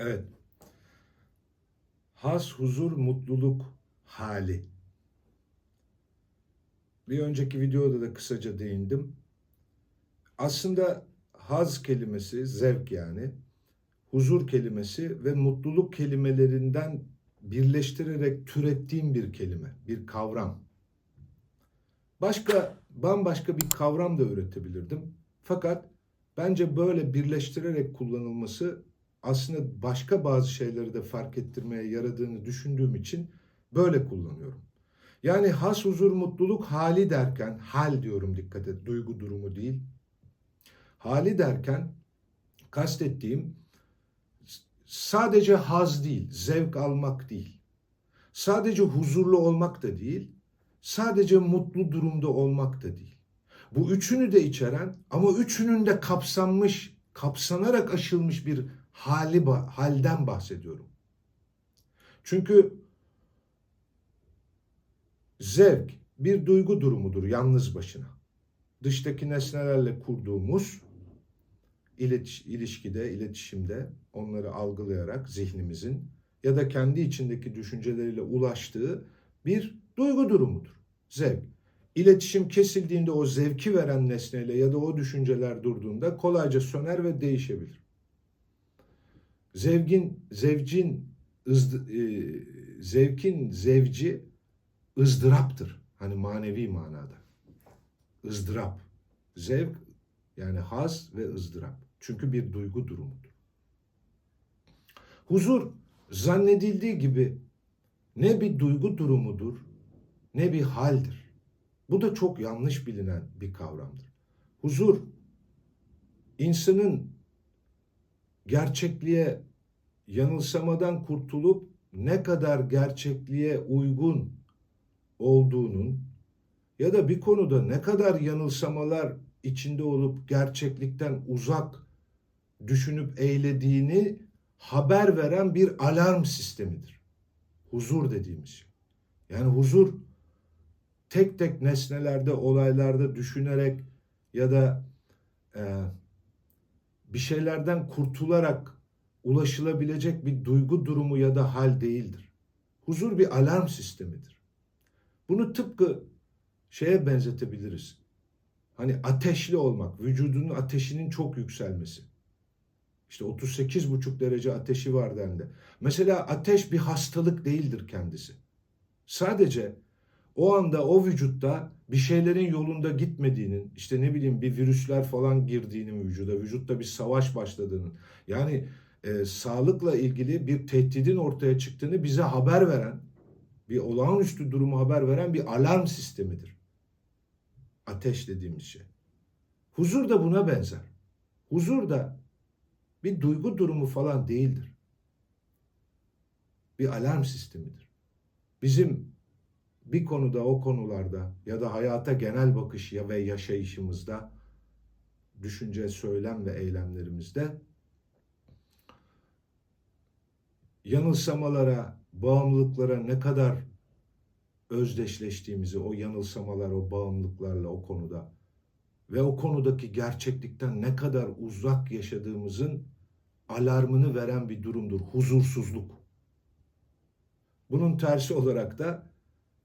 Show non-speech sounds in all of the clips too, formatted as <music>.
Evet. Haz, huzur, mutluluk hali. Bir önceki videoda da kısaca değindim. Aslında haz kelimesi, zevk yani, huzur kelimesi ve mutluluk kelimelerinden birleştirerek türettiğim bir kelime, bir kavram. Başka, bambaşka bir kavram da üretebilirdim. Fakat bence böyle birleştirerek kullanılması aslında başka bazı şeyleri de fark ettirmeye yaradığını düşündüğüm için böyle kullanıyorum. Yani has huzur mutluluk hali derken hal diyorum dikkat et duygu durumu değil. Hali derken kastettiğim sadece haz değil, zevk almak değil. Sadece huzurlu olmak da değil, sadece mutlu durumda olmak da değil. Bu üçünü de içeren ama üçünün de kapsanmış, kapsanarak aşılmış bir hali halden bahsediyorum. Çünkü zevk bir duygu durumudur yalnız başına. Dıştaki nesnelerle kurduğumuz iletiş, ilişkide, iletişimde onları algılayarak zihnimizin ya da kendi içindeki düşünceleriyle ulaştığı bir duygu durumudur. Zevk. İletişim kesildiğinde o zevki veren nesneyle ya da o düşünceler durduğunda kolayca söner ve değişebilir. Zevgin, zevcin, ızdı, e, zevkin zevci ızdıraptır. Hani manevi manada. ızdırap. Zevk yani haz ve ızdırap. Çünkü bir duygu durumudur. Huzur zannedildiği gibi ne bir duygu durumudur ne bir haldir. Bu da çok yanlış bilinen bir kavramdır. Huzur insanın gerçekliğe yanılsamadan kurtulup ne kadar gerçekliğe uygun olduğunun ya da bir konuda ne kadar yanılsamalar içinde olup gerçeklikten uzak düşünüp eylediğini haber veren bir alarm sistemidir. Huzur dediğimiz şey. Yani huzur tek tek nesnelerde, olaylarda düşünerek ya da e, bir şeylerden kurtularak ulaşılabilecek bir duygu durumu ya da hal değildir. Huzur bir alarm sistemidir. Bunu tıpkı şeye benzetebiliriz. Hani ateşli olmak, vücudunun ateşinin çok yükselmesi. İşte 38,5 derece ateşi var dendi. Mesela ateş bir hastalık değildir kendisi. Sadece o anda o vücutta bir şeylerin yolunda gitmediğinin, işte ne bileyim bir virüsler falan girdiğinin vücuda, vücutta bir savaş başladığının, yani e, sağlıkla ilgili bir tehdidin ortaya çıktığını bize haber veren, bir olağanüstü durumu haber veren bir alarm sistemidir. Ateş dediğimiz şey. Huzur da buna benzer. Huzur da bir duygu durumu falan değildir. Bir alarm sistemidir. Bizim bir konuda o konularda ya da hayata genel bakış ya ve yaşayışımızda düşünce, söylem ve eylemlerimizde yanılsamalara, bağımlılıklara ne kadar özdeşleştiğimizi, o yanılsamalar, o bağımlılıklarla o konuda ve o konudaki gerçeklikten ne kadar uzak yaşadığımızın alarmını veren bir durumdur. Huzursuzluk. Bunun tersi olarak da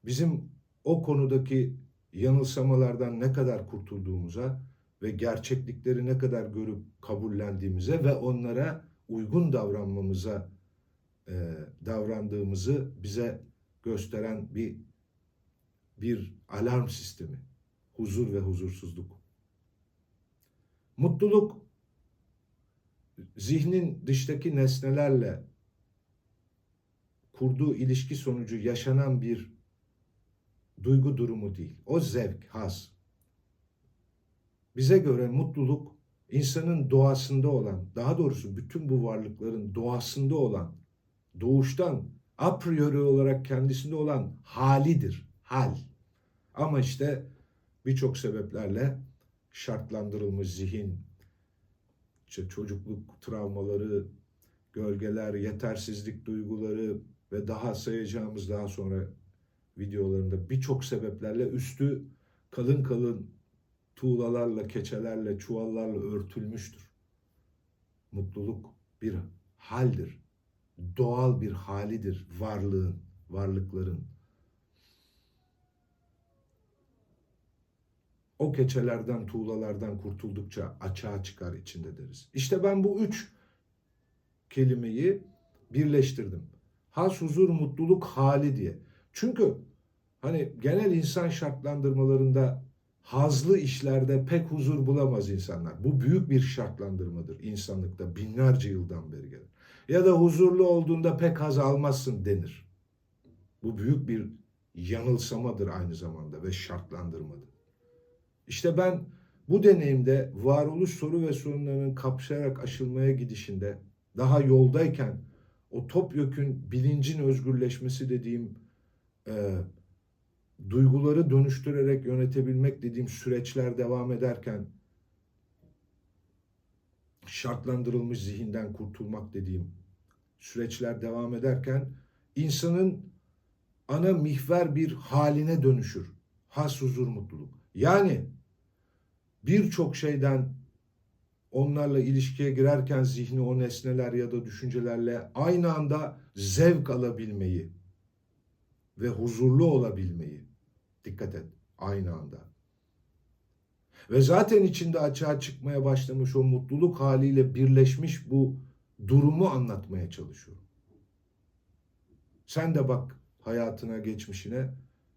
bizim o konudaki yanılsamalardan ne kadar kurtulduğumuza ve gerçeklikleri ne kadar görüp kabullendiğimize ve onlara uygun davranmamıza e, davrandığımızı bize gösteren bir bir alarm sistemi. Huzur ve huzursuzluk. Mutluluk zihnin dıştaki nesnelerle kurduğu ilişki sonucu yaşanan bir duygu durumu değil. O zevk, haz. Bize göre mutluluk insanın doğasında olan, daha doğrusu bütün bu varlıkların doğasında olan, doğuştan a priori olarak kendisinde olan halidir. Hal. Ama işte birçok sebeplerle şartlandırılmış zihin, işte çocukluk travmaları, gölgeler, yetersizlik duyguları ve daha sayacağımız daha sonra videolarında birçok sebeplerle üstü kalın kalın tuğlalarla, keçelerle, çuvallarla örtülmüştür. Mutluluk bir haldir, doğal bir halidir varlığın, varlıkların. O keçelerden, tuğlalardan kurtuldukça açığa çıkar içinde deriz. İşte ben bu üç kelimeyi birleştirdim. Has, huzur, mutluluk hali diye. Çünkü hani genel insan şartlandırmalarında hazlı işlerde pek huzur bulamaz insanlar. Bu büyük bir şartlandırmadır insanlıkta binlerce yıldan beri gelir. Ya da huzurlu olduğunda pek haz almazsın denir. Bu büyük bir yanılsamadır aynı zamanda ve şartlandırmadır. İşte ben bu deneyimde varoluş soru ve sorunlarının kapsayarak aşılmaya gidişinde daha yoldayken o topyekün bilincin özgürleşmesi dediğim e, duyguları dönüştürerek yönetebilmek dediğim süreçler devam ederken şartlandırılmış zihinden kurtulmak dediğim süreçler devam ederken insanın ana mihver bir haline dönüşür. Has huzur mutluluk. Yani birçok şeyden onlarla ilişkiye girerken zihni o nesneler ya da düşüncelerle aynı anda zevk alabilmeyi ve huzurlu olabilmeyi dikkat et aynı anda. Ve zaten içinde açığa çıkmaya başlamış o mutluluk haliyle birleşmiş bu durumu anlatmaya çalışıyorum. Sen de bak hayatına, geçmişine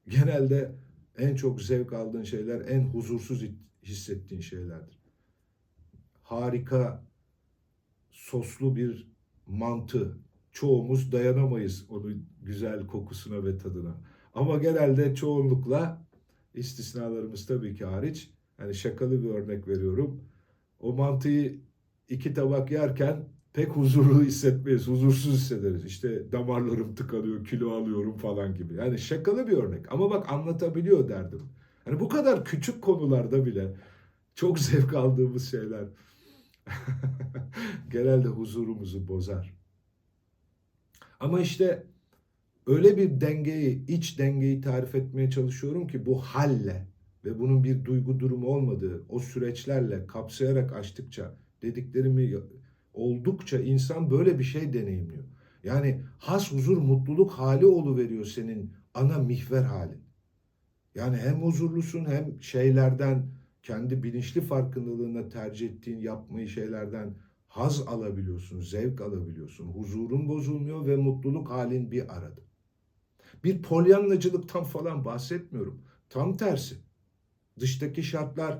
genelde en çok zevk aldığın şeyler, en huzursuz hissettiğin şeylerdir. Harika soslu bir mantı. Çoğumuz dayanamayız onun güzel kokusuna ve tadına. Ama genelde çoğunlukla istisnalarımız tabii ki hariç. Hani şakalı bir örnek veriyorum. O mantıyı iki tabak yerken pek huzurlu hissetmeyiz, huzursuz hissederiz. İşte damarlarım tıkanıyor, kilo alıyorum falan gibi. Yani şakalı bir örnek ama bak anlatabiliyor derdim. Hani bu kadar küçük konularda bile çok <laughs> zevk aldığımız şeyler <laughs> genelde huzurumuzu bozar. Ama işte öyle bir dengeyi, iç dengeyi tarif etmeye çalışıyorum ki bu halle ve bunun bir duygu durumu olmadığı o süreçlerle kapsayarak açtıkça dediklerimi oldukça insan böyle bir şey deneyimliyor. Yani has huzur mutluluk hali veriyor senin ana mihver halin. Yani hem huzurlusun hem şeylerden kendi bilinçli farkındalığına tercih ettiğin yapmayı şeylerden haz alabiliyorsun, zevk alabiliyorsun. Huzurun bozulmuyor ve mutluluk halin bir arada. Bir polyanlacılıktan falan bahsetmiyorum. Tam tersi. Dıştaki şartlar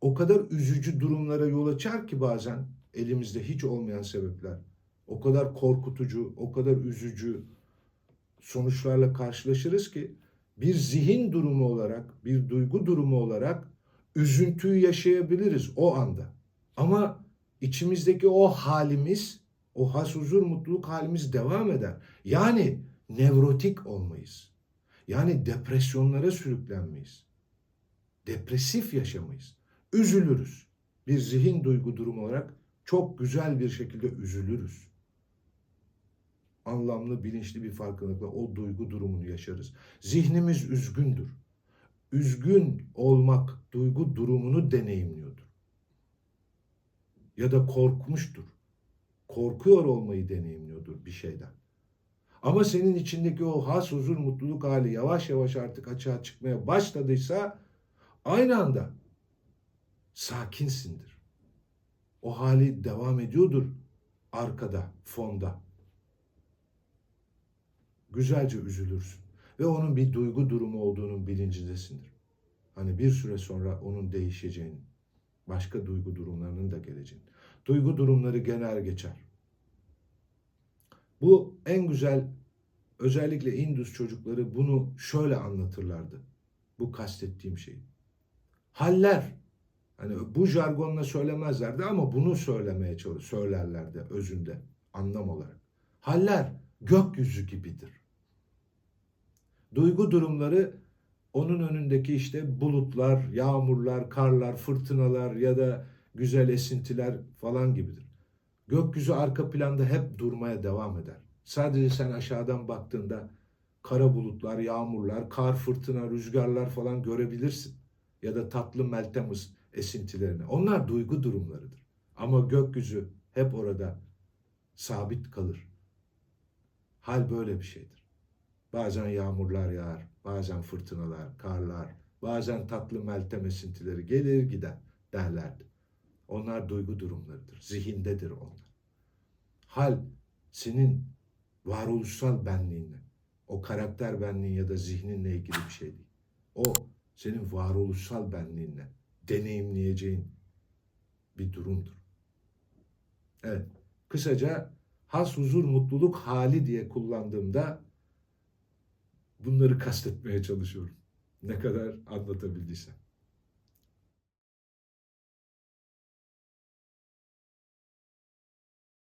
o kadar üzücü durumlara yol açar ki bazen elimizde hiç olmayan sebepler. O kadar korkutucu, o kadar üzücü sonuçlarla karşılaşırız ki bir zihin durumu olarak, bir duygu durumu olarak üzüntüyü yaşayabiliriz o anda. Ama içimizdeki o halimiz, o has huzur mutluluk halimiz devam eder. Yani nevrotik olmayız. Yani depresyonlara sürüklenmeyiz. Depresif yaşamayız. Üzülürüz. Bir zihin duygu durumu olarak çok güzel bir şekilde üzülürüz. Anlamlı, bilinçli bir farkındalıkla o duygu durumunu yaşarız. Zihnimiz üzgündür. Üzgün olmak duygu durumunu deneyimliyordur. Ya da korkmuştur. Korkuyor olmayı deneyimliyordur bir şeyden. Ama senin içindeki o has huzur mutluluk hali yavaş yavaş artık açığa çıkmaya başladıysa aynı anda sakinsindir. O hali devam ediyordur arkada, fonda. Güzelce üzülürsün ve onun bir duygu durumu olduğunun bilincindesindir. Hani bir süre sonra onun değişeceğini, başka duygu durumlarının da geleceğini. Duygu durumları genel geçer. Bu en güzel özellikle Indus çocukları bunu şöyle anlatırlardı. Bu kastettiğim şey. Haller hani bu jargonla söylemezlerdi ama bunu söylemeye çalış söylerlerdi özünde anlam olarak. Haller gökyüzü gibidir. Duygu durumları onun önündeki işte bulutlar, yağmurlar, karlar, fırtınalar ya da güzel esintiler falan gibidir. Gökyüzü arka planda hep durmaya devam eder. Sadece sen aşağıdan baktığında kara bulutlar, yağmurlar, kar, fırtına, rüzgarlar falan görebilirsin. Ya da tatlı meltem esintilerini. Onlar duygu durumlarıdır. Ama gökyüzü hep orada sabit kalır. Hal böyle bir şeydir. Bazen yağmurlar yağar, bazen fırtınalar, karlar, bazen tatlı meltem esintileri gelir gider derlerdi. Onlar duygu durumlarıdır, zihindedir onlar. Hal senin varoluşsal benliğinle, o karakter benliğin ya da zihninle ilgili bir şey değil. O senin varoluşsal benliğinle deneyimleyeceğin bir durumdur. Evet, kısaca has huzur mutluluk hali diye kullandığımda bunları kastetmeye çalışıyorum. Ne kadar anlatabildiysem.